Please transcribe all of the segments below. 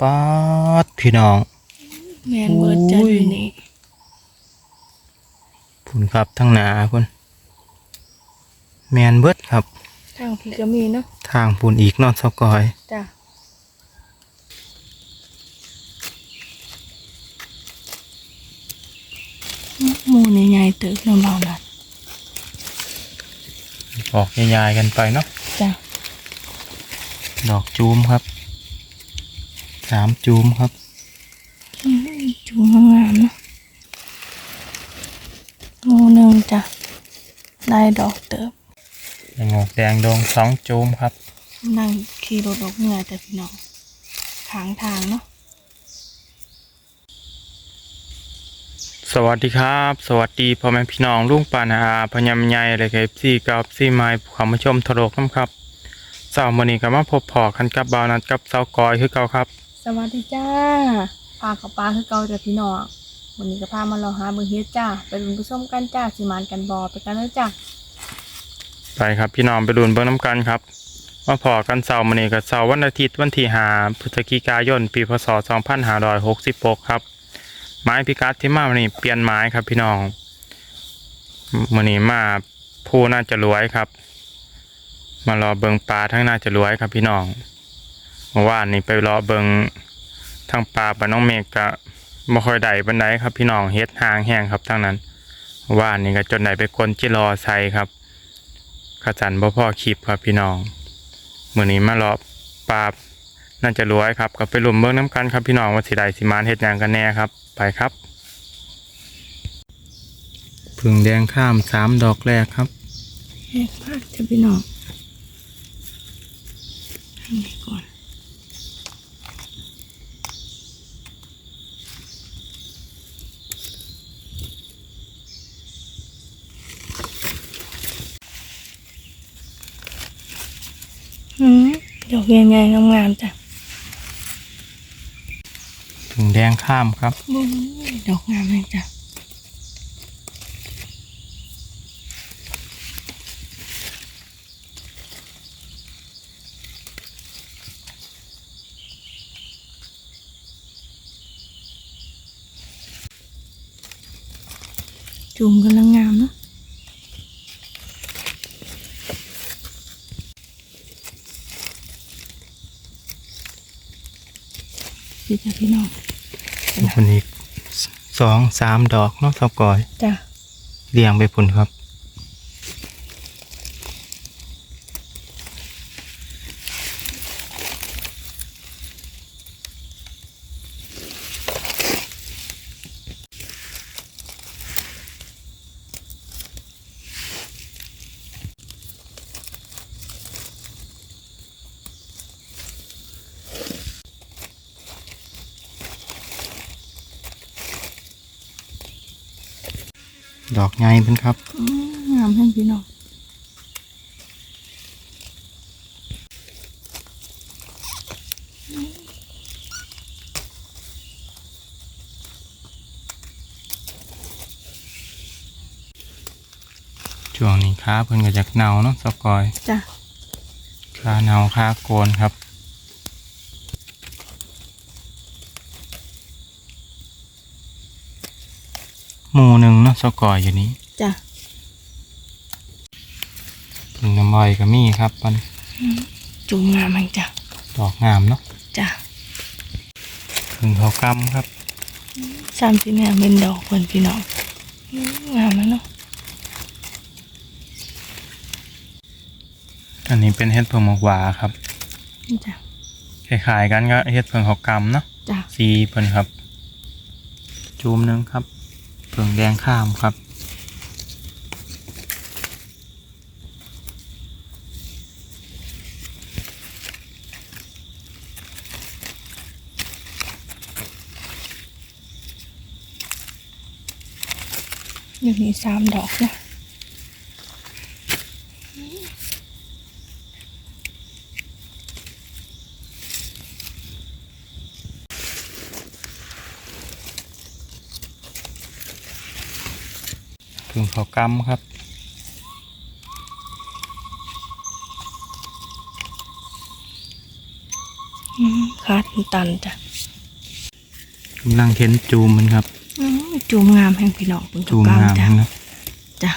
ป๊าดพี่น้อง แมนเบิร์ดจะโอ้ยอยู่นี่พุ่นครับทั้งหนาพุ่นแมนเบิดครับ ทางพี่ก็มีเนาะทางพุ่นอีกเนอนสกอยจ้ะหมูใหญ่ๆเติบน้ำเบาหนัดออกยายๆกันไปเนาะจ้ะดอกจูมครับ สามจูมครับอื้อจูงงามๆเนาะหมูหนึ่งจ้ะ ได้ดอกเติบงอกแดงดงสองจูมครับ นั่งขี่รถออกเหนื่อยแต่พี่น้องทางทางเนาะสวัสดีครับ สวัสดีพ่อแม่พี่น้องลุงปานาอาพญามใหญ่เลยครับซี่กับซี่ไม้ผู้เข้ามาชมทรกน้ำครับเสาร์มื้อนี้ก็มาพบพอกันกับบาวนัดกับเสากอยคือเก่าครับส วัสดีจ้าปลากับปลาคือเก่าจ้ะพี่น้องวันนี้ก็พามาเราหามือเฮ็ดจ้า ไปลุ้นผู้ชมกันจ้าสิมานกันบอไปกันเลยจ้าไปครับพี่น้องไปดูนเบิ้งน้ำกันครับมาพอกันเสาร์มื้อนี้กับเสาร์วันอาทิตย์วันที่5พฤศจิกายน ปีพศ2566ครับไม้พิกัดที่มาวันนี้เปลี่ยนไม้ครับพี่น้องมื้อนี้มาผู้น่าจะรวยครับ มารอเบิงปลาทั้งน่าจะรวยครับพี่น้อง เมื่อวานนี้ไปรอเบิงทางปลาปลาน้องเมฆก็บ่ค่อยได้บันไดครับพี่น้องเฮ็ดหางแห้งครับทั้งนั้นเมื่านนี้ก็จนได้ไปคนจิรอใส่ครับขจันบ่พ่อคลิปครับพี่น้องมื้อนี้มารอปลาน่าจะรวยครับ ก็ไปรุมเบิ่งน้ำกันครับพี่น้องว่าสิได้สิมานเฮ็ดหยังกันแน่ครับ ไปครับผึ่งแดงข้ามสามดอกแรกครับเฮ็ดพักจ้ะพี่น้องทำนี้ก่อน ดอกใหญ่ๆงามๆจ้ะผึ่งแดงข้ามครับบุ้ยดอกงามเลยจ้ะจุ่มกำลังงามเนาะพี่จ้ะพี่น้อง คนอีก สองสามดอกเนาะเท่ากอยจ้ะเรียงไปพุ่นครับ ดอกใหญ่เป็นครับอืมงามให้พี่น้องช่วงนี้ค้าเพิ่นก็จากเนาเนาะเท่ากอย จ้ะค้าเนาค้าโกนครับ หมู่หนึ่งเนาะเท่ากอยอยู่นี้จ้ะผึ่งน้ำอ้อยก็มีครับมันจุ่มงามมันจ้ะดอกงามเนาะจ้ะผึ่งเขากำครับสามสีแนวเป็นดอกเพิ่นพี่น้องอืมงามแล้วเนาะอันนี้เป็นเห็ดเพิงหมกหวาครับนี่จ้ะคล้ายๆกันก็เห็ดเพิงหอกกำเนาะจ้ะสีเพิ่นครับ จูมหนึงครับ เปลืองแดงข้ามครับ อยู่นี่สามดอกนะ เพิงเขากำครับอืมขาดตันจ้ะกำลังเข็นจูมมันครับอื้อจูมงามแห่งพี่น้องเพิ่งจูมกลางงามจ้ะนะจ้ะ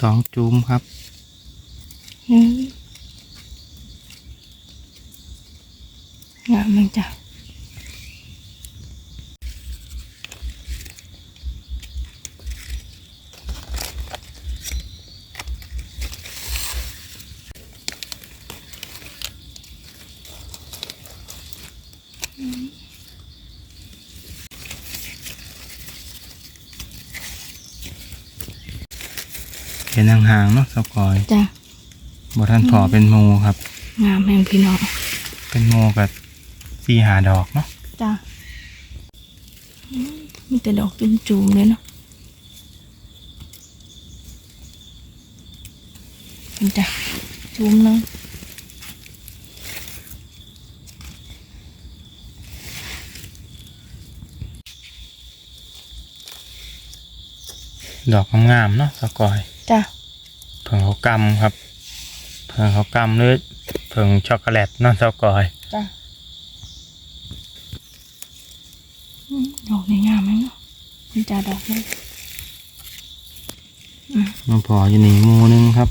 สองจูมครับอื้องามแห่งจ้ะ เห็นห่างๆเนาะสกอยจ้ะบ่ท่านพอเป็นโมครับ งามแห่งพี่น้องเป็นโมกับสีหาดอกเนาะจ้ะอื้อมีแต่ดอกจุ่มจูมๆเลยเนาะเป็นจ้ะจูมเนาะดอกงามๆเนาะสกอย จ้ะเผิงเขากำครับเผิงเขากำหรือเผิงช็อกโกแลตเนาะสกอยจ้ะอืมดอกนี่งามไหมเนาะเป็นจ้าดอกเลยมาพออยู่นี่โมหนึงครับ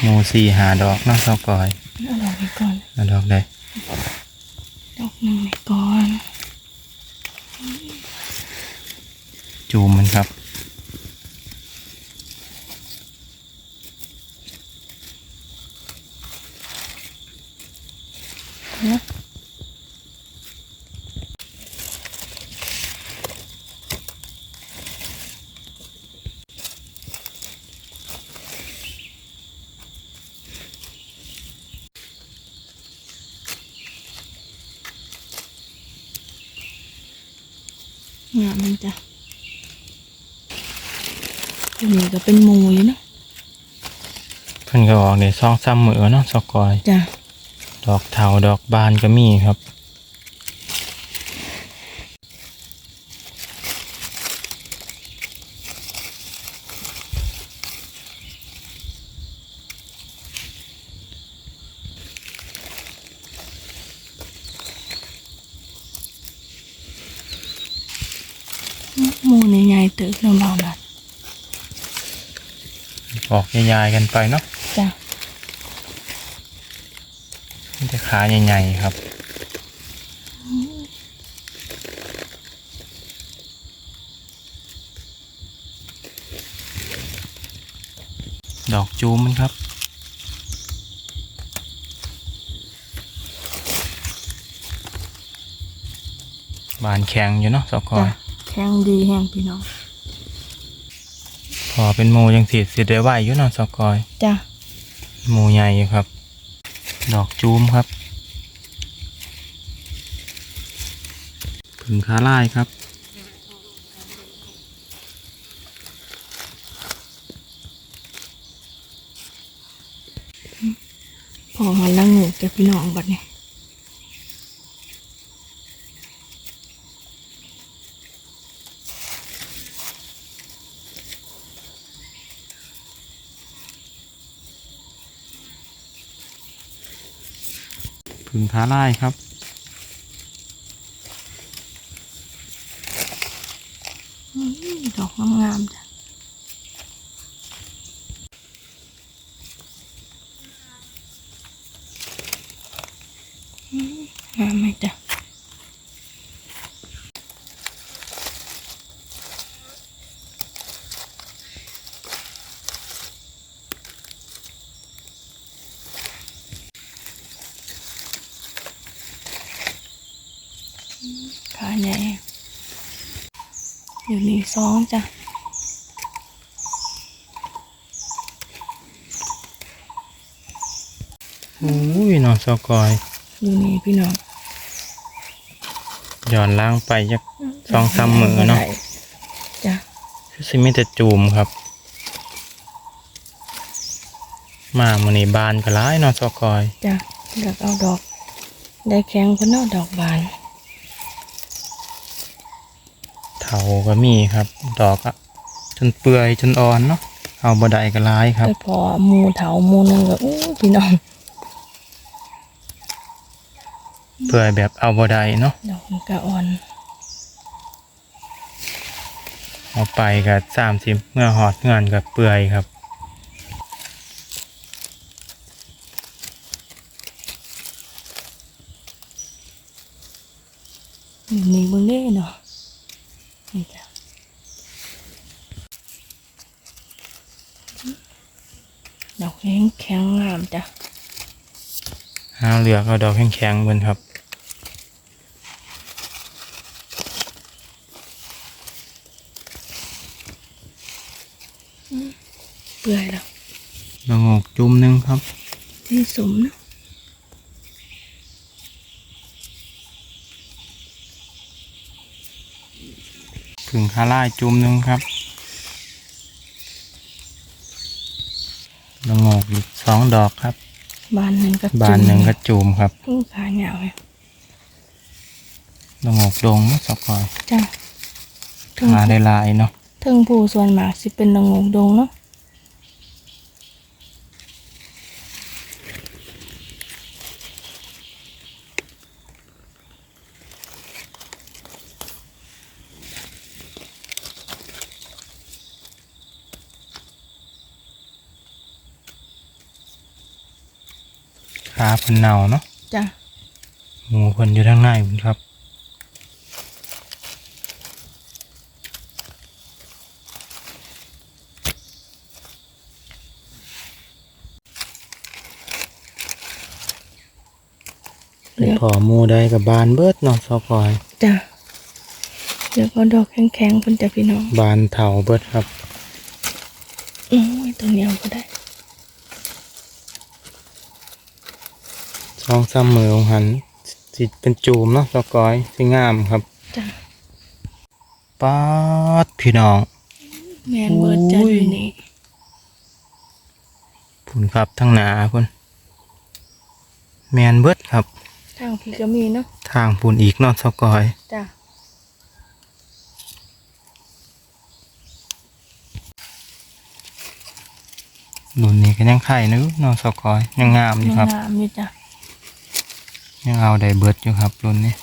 โมสี่หาดอกเนาะสกอยเอาดอกนี้ก่อนแล้วดอกใดดอกหนึ่งนี่ก่อนจูมมันครับ นจ้ะตัวนี้ก็เป็นหมูอยู่เนาะเพิ่นก็ออกในซองซ้ำมือเนาะสกอยจ้ะดอกเถาดอกบานก็มีครับ หมูในใหญ่ๆเติบน้ำเบาดัด ออกยายๆกันไปเนาะจ้ะมันจะขาใหญ่ๆครับดอกจูมมันครับ บานแข็งอยู่เนาะสกอจ้ะยแข็งดีแห้งพี่น้องพ อเป็นโมยังสีสีได้ไหวอยู่เนาะสกอยจ้ะหมูใหญ่อยู่ครับ ดอกจูมครับผึ่งขาลายครับ พอมันละงูกับพี่น้องบัดนี้ พึ่งขาไล่ครับ อื้อดอกงามๆจ้ะอื้องามไหมจ้ะขาใหญ่ อยู่นี่สองจ้ะอุ้ยเนอสกอยอยู่นี่พี่น้องย้อนล่างไปจักสองสามมื้อเนาะจ้ะซิมีแต่จูมครับ มามันนี่บานก็ร้ายเนอสกอยจ้ะอยากเอาดอก ได้แข็งเพนเอาดอกบาน เถาก็มีครับ ดอกอะจนเปื่อยจนอ่อนเนาะเอาบดได้ก็ร้ายครับแต่พอหมูเถาหมูหนึงก็อู้พี่น้องเปื่อยแบบเอาบ่ได้เนาะดอกมันกระอ่อนเอาไปกับสามสิบเมื่อหอดเงินกับเปื่อยครับนี่นี่เบิ่งเด้เนาะนี่จ้ะ ดอกแข็งแข็งงามจ้ะหาเหลือกเอาดอกแข็งๆเบิ่นครับเปื่อยแล้วละงอกจุ่มหนึงครับนี่สมนะถึงคาร่ายจุ่มหนึงครับ ละงอกอีกสองดอกครับ บานหนึ่งก็บานหนึ่งก็จุ่มครับจุ่มขาเหงาเลยละงอกดงเนาะสกอยจ้ะถึงหาได้หลายเนาะถึงผู้ส่วนมากสิเป็นดงงดงเนาะ ขาเพิ่นเน่าเนาะจ้ะหมูเพิ่นอยู่ทางในพุ่นครับเหลือพอหมูได้กับบานเบิดเนาะสกอยจ้ะเดี๋ยวก็ดอกแข็งๆเพิ่นจะพี่น้องบานเถาเบิดครับ โอ้ยตัวนี้เอาก็ได้ ช่องซ้ำมือของหันสิเป็นจูมเนาะสกอยสิงามครับจ้ะป๊าดพี่น้องแมนเบิร์ดจะโอ้ยอยู่นี่พุ่นครับทั้งหนาพุ่นแมนเบิดครับ ทางพี่ก็มีเนาะทางพุ่นอีกเนาะสกอยจ้ะรุ่นนี้ก็ยังไข่นึกเนาะสกอยยังงามอยู่ครับงามอยู่จ้ะ ยังเอาได้เบิดอยู่ครับรุ่นนี้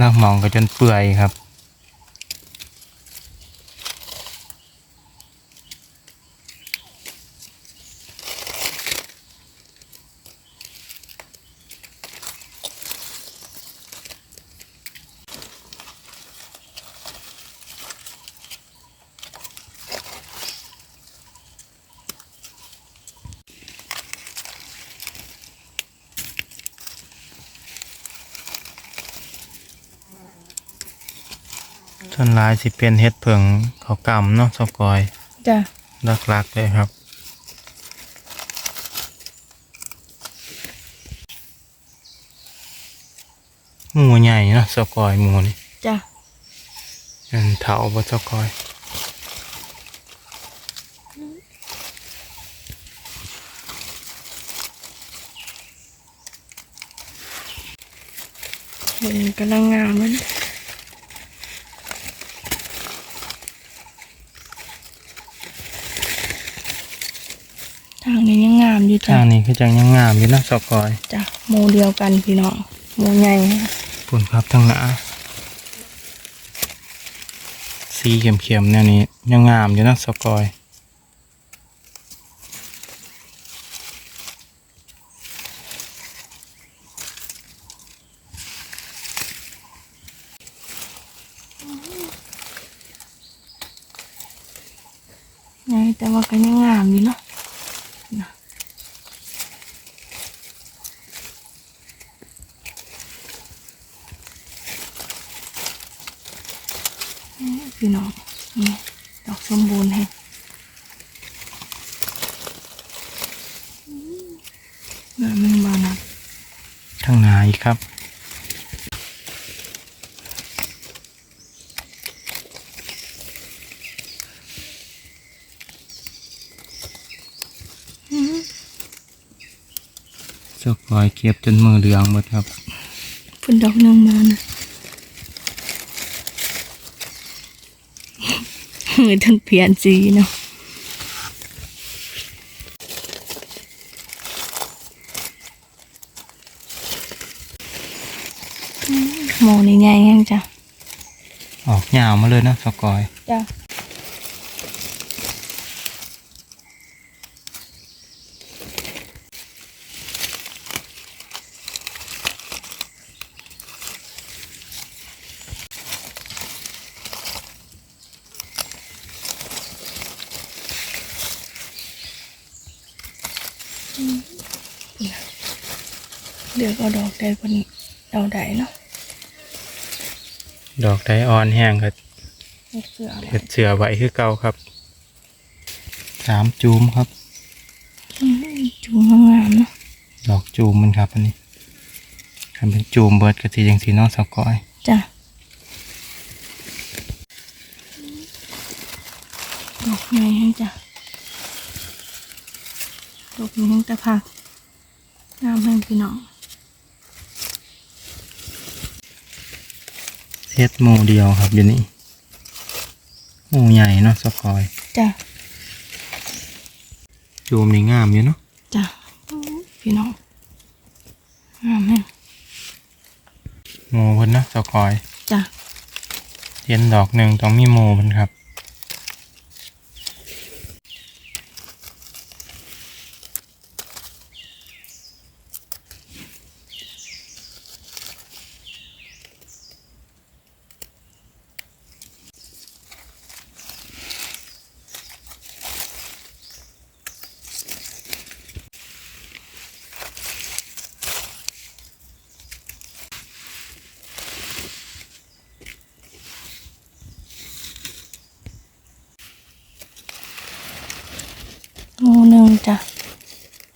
ลากหมองก็จนเปื่อยครับ ส่วนหลายสิเป็นเฮ็ดเผิงเขาวกำเนาะสกอยจ้ะหลักๆเลยครับ หมูใหญ่เนาะสกอยหมูนี่จ้ะเป็นเถาบ่สกอยเห็นกำลังงามเลยนะทางนี้ยังงามอยู่ ทาจ้ะงนี้คือจังยังงามอยู่เนาะสกอยจ้ะหมูเดียวกันพี่น้องหมูใหญ่นะปุ่นครับทั้งหนาสีเข็มๆแนวนี้ยังงามอยู่เนาะสกอย อยเก็บจนมือเหลืองหมดครับพุ่นดอกนางมานะมือจนเพี้ยนจีเนาะโมนี่ไงยังจ้ะออกยาวมาเลยนะสกอย จ้ะ ดี๋ยวก็ดอกได้คนเอาได้เนาะดอกไดออนแห้งก็เฮ็ดเสือเห็ดเสือไว้คือเก่าครับสามจูมครับ อืมจุงงามๆเนาะดอกจูมมันครับอันนี้คันเป็นจูมเบิดกะทิยังสีน้องสกอยจ้ะดอกใหญ่ให้จ้ะดอกนี้แต่ผักงามแห่งพี่น้อง เฮ็ดหมูเดียวครับอยู่นี่หมูใหญ่เนาะสกอยจ้ะจูมนี่งามอยู่เนาะจ้ะพี่น้องงามแห่งหมูเพิ่นเนาะสกอยจ้ะเห็นดอกหนึ่งต้องมีหมูเพิ่นครับ งูหนึ่งจ้ะ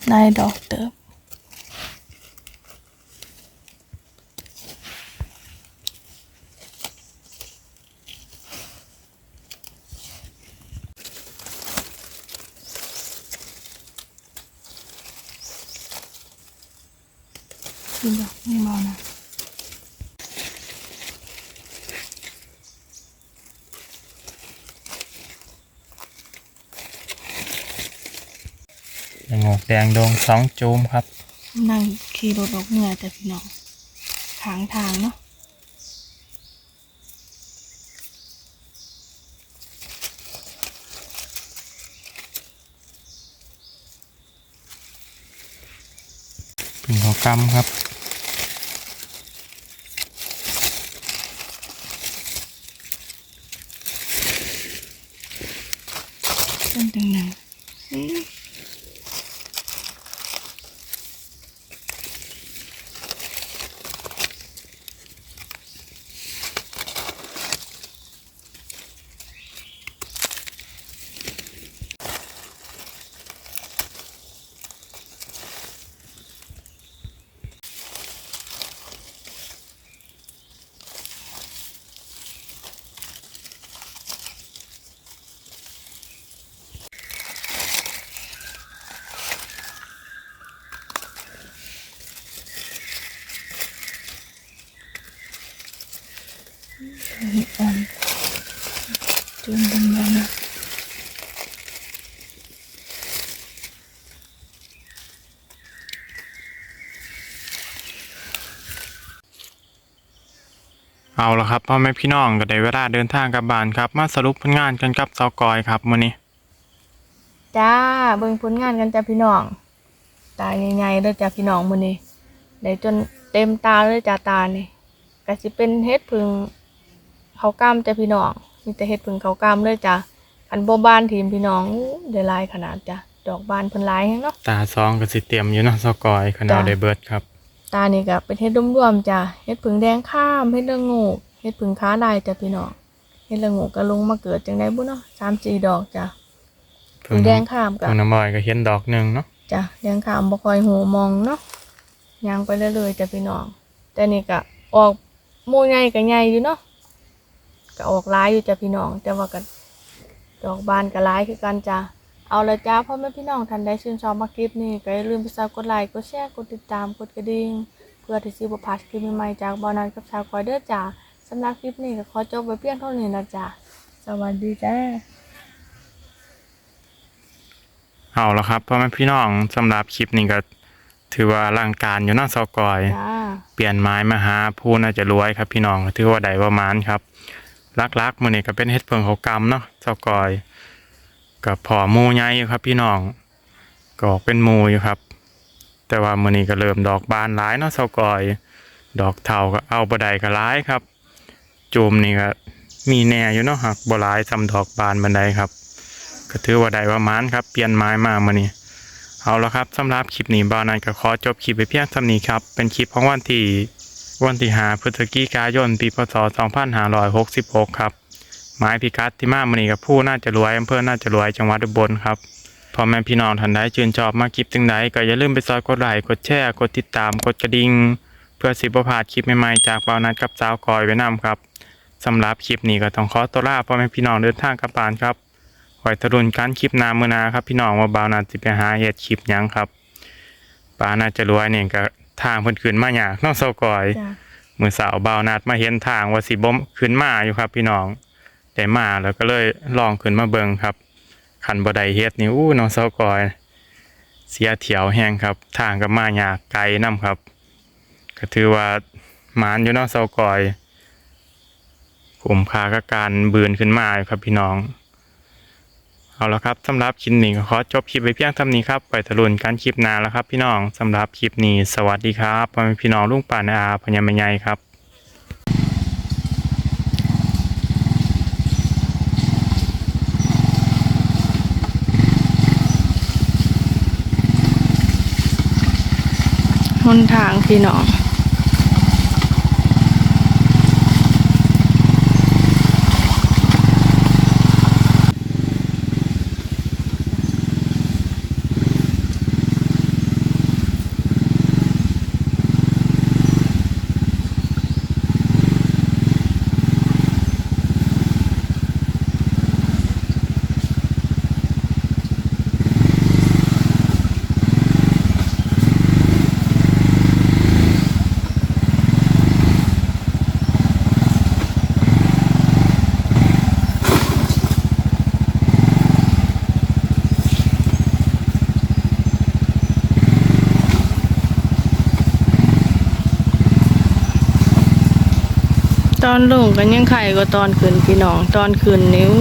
ได้ดอกเติบ กินดอกนี่มานะงอกแดงดงสองจูมครับ นั่งขี่รถออกเหงื่อแต่พี่น้องทางทางเนาะเป็นขาวกำครับ จุ่มบนๆนเอาละครับพ่อแม่พี่น้องก็ได้เวลาเดินทางกลับบ้านครับ มาสรุปผลงานกันกับสกอยครับมื้อนี้จ้าเบิ่งผลงานกันจ้าพี่น้อง ตาใหญ่ๆเลยจ้าพี่น้องมื้อนี้ได้จนเต็มตาเลยจ้าตานี่ก็สิเป็นเฮ็ดผึ่งเขากล้ามจ้าพี่น้อง มีแต่เฮ็ดผึ่งเขาวกล้ามเลยจ้าอันบ่บานทีมพี่น้องอู้ได้หลายขนาดจ้าดอกบานเพิ่นหลายแฮงเนาะ ตาซองก็สิเตรียมอยู่เนาะสกอยขนาดจ้ะ ได้เบิดครับ ตานี่ก็เป็นเฮ็ดรวมๆจ้ะเฮ็ดผึ่งแดงข้ามเฮ็ดละโงูเฮ็ดผึ่งค้าได้จ้ะพี่น้องเฮ็ดละโงูก็ลงมาเกิดจังได๋บุเนาะสามสี่ดอกจ้ะผึ่งแดงข้ามก็เพิ่งน้ำมอยก็เห็นดอกหนึ่งเนาะจ้ะแดงข้ามบ่ค่อยหูมองเนาะย่างไปเรื่อยๆจ้ะพี่น้องแต่นี่ก็ออกหมู่ใหญ่ก็ใหญ่อยู่เนาะ ก็ออกหลายอยู่จ้ะพี่น้อง แต่ว่าก็ดอกบานก็หลายคือกันจ้ะเอาละจ้าพ่อแม่พี่น้องท่านใดชื่นชอบมาคลิปนี้ก็อย่าลืมไปซับกดไลค์กดแชร์กดติดตามกดกระดิ่งเพื่อที่จะบ่พลาดคลิปใหม่ๆจากบอนันกับชาวคอยเด้อจ้าสำหรับคลิปนี้ก็ขอจบไว้เพียงเท่านี้นะจ้าสวัสดีจ้าเอาละครับพ่อแม่พี่น้องสำหรับคลิปนี้ก็ถือว่าร่างการอยู่เนาะสกอย จ้า เปลี่ยนไม้มาหาผู้น่าจะรวยครับพี่น้องถือว่าใดว่ามานครับ ลักๆมื้อนี้ก็เป็นเฮ็ดเพิงเขากำเนาะเจ้ากอยกับพอหมูใหญ่อยู่ครับ พี่น้องก็เป็นหมูอยู่ครับ แต่ว่ามื้อนี้ก็เริ่มดอกบานหลายเนาะเจ้ากอย ดอกเทาก็เอาบ่ได้ก็หลายครับจูมนี่ก็มีแน่อยู่เนาะหักบ่หลายซำดอกบานบันไดครับ ก็ถือว่าได้ว่ามานครับ เปลี่ยนไม้มามื้อนี้เอาละครับสำหรับคลิปนี้บ่าวนันก็ขอจบคลิปไปเพียงเท่านี้ครับ เป็นคลิปของวันที่ วันที่5พฤศจิกายน ปีพศ 2566 ครับ หมายพิกัดที่มามื้อนี้กับผู้น่าจะรวยอำเภอน่าจะรวยจังหวัดอุบลครับพ่อแม่พี่น้องท่านใดชื่นชอบมาคลิปจังใดก็อย่าลืมไปซอยกดไลค์กดแชร์กดติดตามกดกระดิ่งเพื่อสิบ่พลาดคลิปใหม่ๆจากบ่าวนันกับสาวกอยไว้นํครับสำหรับคลิปนี้ก็ต้องขอตัวลาพ่อแม่พี่น้องเดินทางกลับบ้านครับไว้ทะลุนการคลิปนามือนาครับพี่น้องว่าบ่าวนาสิไปหาเฮ็ดคลิปยังครับปาน่าจะรวยเนี่ยก็ ทางเพิ่นขึ้นมาหยากเน้องเซากอยจ้ะมื้อเสาร์บ่าวนาดมาเห็นทางว่าสิบ่ขึ้นมาอยู่ครับ พี่น้องได้มาแล้วก็เลยลองขึ้นมาเบิ่งครับคันบ่ได้เฮ็ดนี่อู้น้องเซากอย เสียเที่ยวแฮงครับ ทางก็มาหยากไกลนํครับ ก็ถือว่าหมานอยู่เน้องเซากอยคุ้มค่ากับการบืนขึ้นมาอยู่ครับพี่น้อง เอาละครับสำหรับคลิปนี้ก็ขอจบคลิปไปเพียงเท่านี้ครับไปทะลุนการคลิปหน้าแล้วครับ พี่น้องสำหรับคลิปนี้สวัสดีครับพ่อแม่พี่น้องลุงป่านาอาพญามใหญ่ครับหนทางพี่น้อง ต อนลงกันยังไข่ก็ตอนขึ้นพี่น้อง ตอนขึ้นนิ้ว